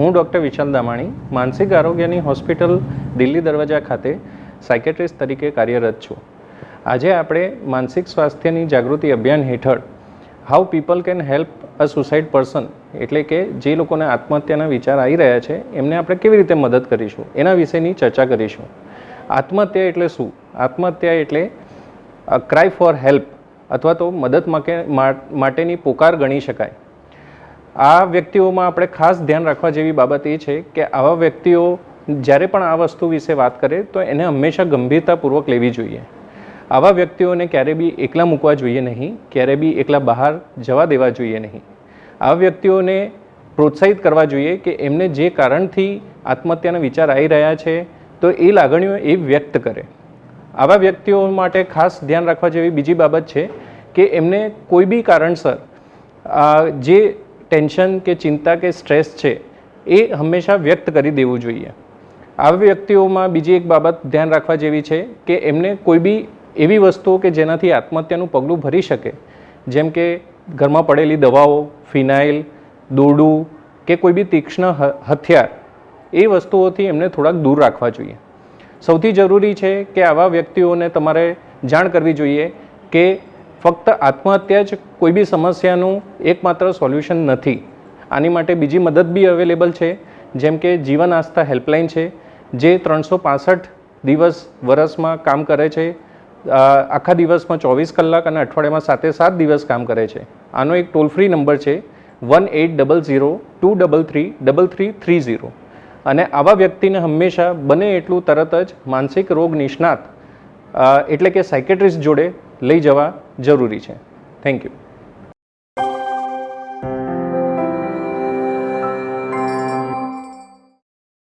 હું ડૉક્ટર વિશાલ દામાણી, માનસિક આરોગ્યની હોસ્પિટલ દિલ્હી દરવાજા ખાતે સાયકેટ્રિસ્ટ તરીકે કાર્યરત છું. આજે આપણે માનસિક સ્વાસ્થ્યની જાગૃતિ અભિયાન હેઠળ how people can help a suicide person એટલે કે જે લોકોને આત્મહત્યાના વિચાર આવી રહ્યા છે, એમને આપણે કેવી રીતે મદદ કરીશું? એના વિશેની ચર્ચા કરીશું. આત્મહત્યા એટલે શું? આત્મહત્યા એટલે ક્રાય ફોર હેલ્પ અથવા તો મદદ માટેની પોકાર ગણી શકાય. આ વ્યક્તિઓમાં આપણે ખાસ ધ્યાન રાખવા જેવી બાબત એ છે કે આવા વ્યક્તિઓ જ્યારે પણ આ વસ્તુ વિશે વાત કરે તો એને હંમેશા ગંભીરતાપૂર્વક લેવી જોઈએ. આવા વ્યક્તિઓને ક્યારે બી એકલા મૂકવા જોઈએ નહીં, ક્યારે બી એકલા બહાર જવા દેવા જોઈએ નહીં. આવા વ્યક્તિઓને પ્રોત્સાહિત કરવા જોઈએ કે એમને જે કારણથી આત્મહત્યાના વિચાર આવી રહ્યા છે તો એ લાગણીઓ એ વ્યક્ત કરે. આવા વ્યક્તિઓ માટે ખાસ ધ્યાન રાખવા જેવી બીજી બાબત છે કે એમને કોઈ બી કારણસર જે ટેન્શન કે ચિંતા કે સ્ટ્રેસ છે, એ હંમેશા વ્યક્ત કરી દેવું જોઈએ. આવા વ્યક્તિઓમાં બીજી એક બાબત ધ્યાન રાખવા જેવી છે કે એમને કોઈ બી એવી વસ્તુઓ કે જેનાથી આત્મહત્યાનું પગલું ભરી શકે, જેમ કે ઘરમાં પડેલી દવાઓ, ફિનાઇલ, દોરડું કે કોઈ બી તીક્ષ્ણ હથિયાર, એ વસ્તુઓથી એમને થોડાક દૂર રાખવા જોઈએ. સૌથી જરૂરી છે કે આવા વ્યક્તિઓને તમારે જાણ કરવી જોઈએ કે ફક્ત આત્મહત્યા જ કોઈ બી સમસ્યાનું એકમાત્ર સોલ્યુશન નથી. આની માટે બીજી મદદ બી અવેલેબલ છે, જેમ કે જીવન આસ્થા હેલ્પલાઇન છે, જે ત્રણસો પાસઠ દિવસ વરસમાં કામ કરે છે. આખા દિવસમાં ચોવીસ કલાક અને અઠવાડિયામાં સાતે સાત દિવસ કામ કરે છે. આનો એક ટોલ ફ્રી નંબર છે, one eight double zero two double three double three three zero. અને આવા વ્યક્તિને હંમેશા બને એટલું તરત જ માનસિક રોગ નિષ્ણાત એટલે કે સાયકેટ્રિસ્ટ જોડે લઈ જવા જરૂરી છે. Thank you